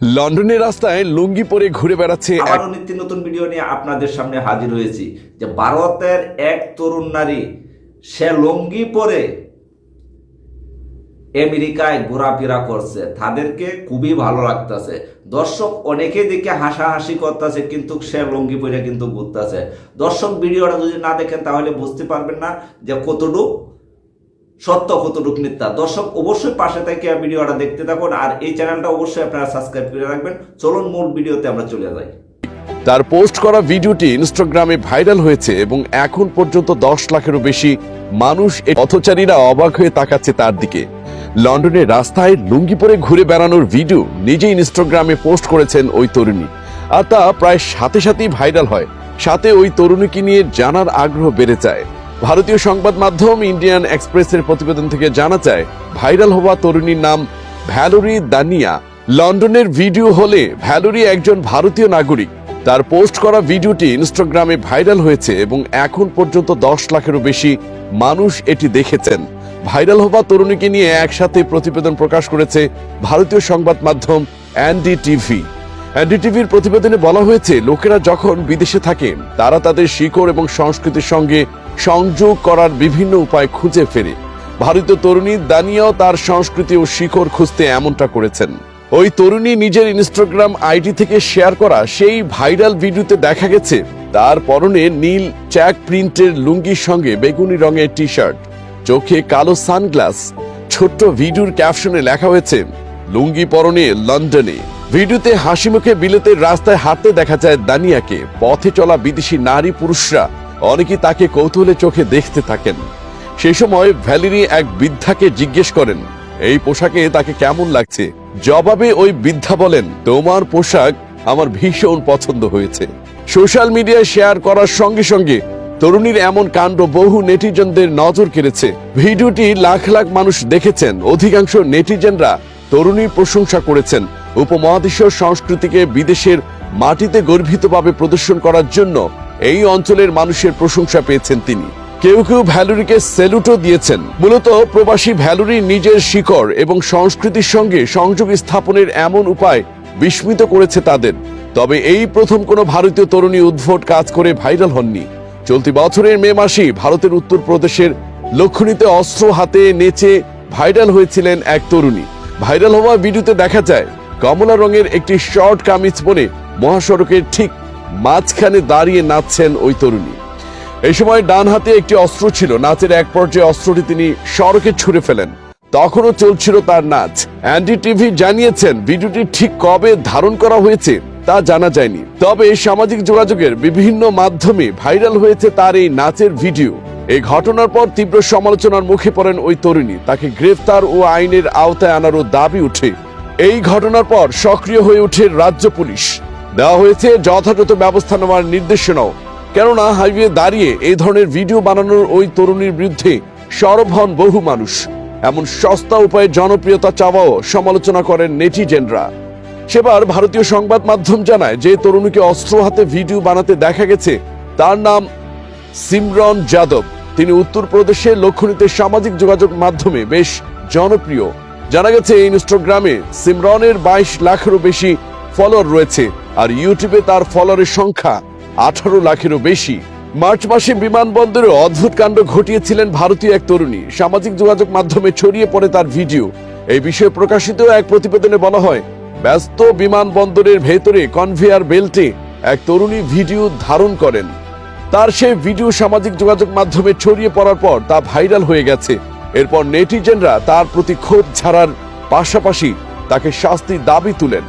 লন্ডনের রাস্তায় লুঙ্গি পরে ঘুরে বেড়াচ্ছে আবারও নিত্য নতুন ভিডিও নিয়ে আপনাদের সামনে হাজির হয়েছি যে ভারতের এক তরুণ নারী, সে লুঙ্গি পরে আমেরিকায় ঘোরাফেরা করছে। তাদেরকে খুবই ভালো লাগতেছে। দর্শক অনেকে দেখে হাসাহাসি করতেছে, কিন্তু সে লুঙ্গি পরে কিন্তু ঘুরতেছে। দর্শক ভিডিওটা যদি না দেখেন, তাহলে বুঝতে পারবেন না যে কতটুকু সত্য কতটুক মিথ্যা? দর্শক, অবশ্যই পাশে থেকে ভিডিওটা দেখতে থাকুন আর এই চ্যানেলটা অবশ্যই আপনারা সাবস্ক্রাইব করে রাখবেন। চলুন, মূল ভিডিওতে আমরা চলে যাই। তার পোস্ট করা ভিডিওটি ইনস্টাগ্রামে ভাইরাল হয়েছে এবং এখন পর্যন্ত দশ লাখেরও বেশি মানুষ পথচারীরা অবাক হয়ে তাকাচ্ছে তার দিকে। লন্ডনের রাস্তায় লুঙ্গি পরে ঘুরে বেড়ানোর ভিডিও নিজে ইনস্টাগ্রামে পোস্ট করেছেন ওই তরুণী। আর তা প্রায় সাথে সাথেই ভাইরাল হয়। সাথে ওই তরুণীকে নিয়ে জানার আগ্রহ বেড়ে যায়। ভারতীয় সংবাদ মাধ্যম ইন্ডিয়ান এক্সপ্রেসের প্রতিবেদন থেকে জানা যায়, ভাইরাল হওয়া তরুণীর নাম ভ্যালোরি দানিয়া। লন্ডনের ভিডিও হলে ভ্যালোরি একজন ভারতীয় নাগরিক। তার পোস্ট করা ভিডিওটি ইনস্টাগ্রামে ভাইরাল হয়েছে এবং এখন পর্যন্ত দশ লাখেরও বেশি মানুষ এটি দেখেছেন। ভাইরাল হওয়া তরুণীকে নিয়ে একসাথে প্রতিবেদন প্রকাশ করেছে ভারতীয় সংবাদ মাধ্যম অ্যান্ডি টিভি এনডিটিভির প্রতিবেদনে বলা হয়েছে, লোকেরা যখন বিদেশে থাকে তারা তাদের শিকড় এবং সংস্কৃতির সঙ্গে সংযোগ করার বিভিন্ন উপায় খুঁজে ফেরে। ভারতীয় তরুণী দানিয়াও তার সংস্কৃতি ও শিকড় খুঁজতে এমনটা করেছেন। ওই তরুণী নিজের ইনস্টাগ্রাম আইডি থেকে শেয়ার করা সেই ভাইরাল ভিডিওতে দেখা গেছে। তার পরনে নীল চ্যাক প্রিন্টের লুঙ্গির সঙ্গে বেগুনি রঙের টি শার্ট চোখে কালো সানগ্লাস। ছোট্ট ভিডিওর ক্যাপশনে লেখা হয়েছে, লুঙ্গি পরনে লন্ডনে। ভিডিওতে হাসি মুখে বিলেতের রাস্তায় হাঁটতে দেখা যায় দানিয়াকে। পথে চলা বিদেশি নারী পুরুষরা অনেকেই তাকে কৌতূহলে চোখে দেখতে থাকেন। সেই সময় ভ্যালেরি এক বৃদ্ধাকে জিজ্ঞেস করেন, এই পোশাকে তাকে কেমন লাগছে? জবাবে ওই বৃদ্ধা বলেন, তোমার পোশাক আমার ভীষণ পছন্দ হয়েছে। সোশ্যাল মিডিয়ায় শেয়ার করার সঙ্গে সঙ্গে তরুণীর এমন কাণ্ড বহু নেটিজনদের নজর কেড়েছে। ভিডিওটি লাখ লাখ মানুষ দেখেছেন। অধিকাংশ নেটিজেনরা তরুণীর প্রশংসা করেছেন। উপমহাদেশীয় সংস্কৃতিকে বিদেশের মাটিতে গর্বিতভাবে প্রদর্শন করার জন্য এই অঞ্চলের মানুষের প্রশংসা পেয়েছেন তিনি। কেউ কেউ ভ্যালুরিকে সেলুটও দিয়েছেন। মূলত প্রবাসী ভ্যালুরি নিজের শিকড় এবং সংস্কৃতির সঙ্গে সংযোগ স্থাপনের এমন উপায় বিস্মিত করেছে তাদের। তবে এই প্রথম কোনো ভারতীয় তরুণী উদ্ভট কাজ করে ভাইরাল হননি। চলতি বছরের মে মাসেই ভারতের উত্তরপ্রদেশের লক্ষণীতে অস্ত্র হাতে নেচে ভাইরাল হয়েছিলেন এক তরুণী। ভাইরাল হওয়া ভিডিওতে দেখা যায়, কমলা রঙের একটি শর্ট কামিজ পরে মহাসড়কের ঠিক মাঝখানে দাঁড়িয়ে নাচছেন ওই তরুণী। এই সময় ডান হাতে একটি অস্ত্র ছিল। নাচের এক পর্যায়ে অস্ত্রটি তিনি সড়কে ছুঁড়ে ফেলেন। তখনও চলছিল তার নাচ। অ্যান্ডি টিভি জানিয়েছেন, ভিডিওটি ঠিক কবে ধারণ করা হয়েছে তা জানা যায়নি। তবে সামাজিক যোগাযোগের বিভিন্ন মাধ্যমে ভাইরাল হয়েছে তার এই নাচের ভিডিও। এই ঘটনার পর তীব্র সমালোচনার মুখে পড়েন ওই তরুণী। তাকে গ্রেফতার ও আইনের আওতায় আনারও দাবি উঠে। এই ঘটনার পর সক্রিয় হয়ে ওঠে রাজ্য পুলিশ। দেওয়া হয়েছে যথাযথ ব্যবস্থা নেওয়ার নির্দেশনাও। কেননা হাইওয়ে দাঁড়িয়ে এই ধরনের ভিডিও বানানোর ওই তরুণীর বিরুদ্ধে সরব হন বহু মানুষ। এমন সস্তা উপায়ে জনপ্রিয়তা চাওয়াও সমালোচনা করেন নেটিজেনরা। সেবার ভারতীয় সংবাদ মাধ্যম জানায় যে তরুণীকে অস্ত্র হাতে ভিডিও বানাতে দেখা গেছে, তার নাম সিমরন যাদব। তিনি উত্তরপ্রদেশের লক্ষণীতে সামাজিক যোগাযোগ মাধ্যমে বেশ জনপ্রিয়। জানা গেছে ইনস্টাগ্রামে সিমরনের বাইশ লাখেরও বেশি ফলোয়ার রয়েছে। আর ইউটিউবে তার ফলোয়ারের সংখ্যা আঠারো লাখেরও বেশি। মার্চ মাসে বিমানবন্দরে অদ্ভুত কাণ্ড ঘটিয়েছিলেন ভারতীয় এক তরুণী। সামাজিক যোগাযোগ মাধ্যমে ছড়িয়ে পড়ে তার ভিডিও। এই বিষয়ে প্রকাশিত এক প্রতিবেদনে বলা হয়, ব্যস্ত বিমানবন্দরের ভেতরে কনভেয়ার বেল্টে এক তরুণী ভিডিও ধারণ করেন। তার সেই ভিডিও সামাজিক যোগাযোগ মাধ্যমে ছড়িয়ে পড়ার পর তা ভাইরাল হয়ে গেছে। এরপর নেটিজেনরা তার প্রতি ক্ষোভ ছাড়ার পাশাপাশি তাকে শাস্তির দাবি তুলেন।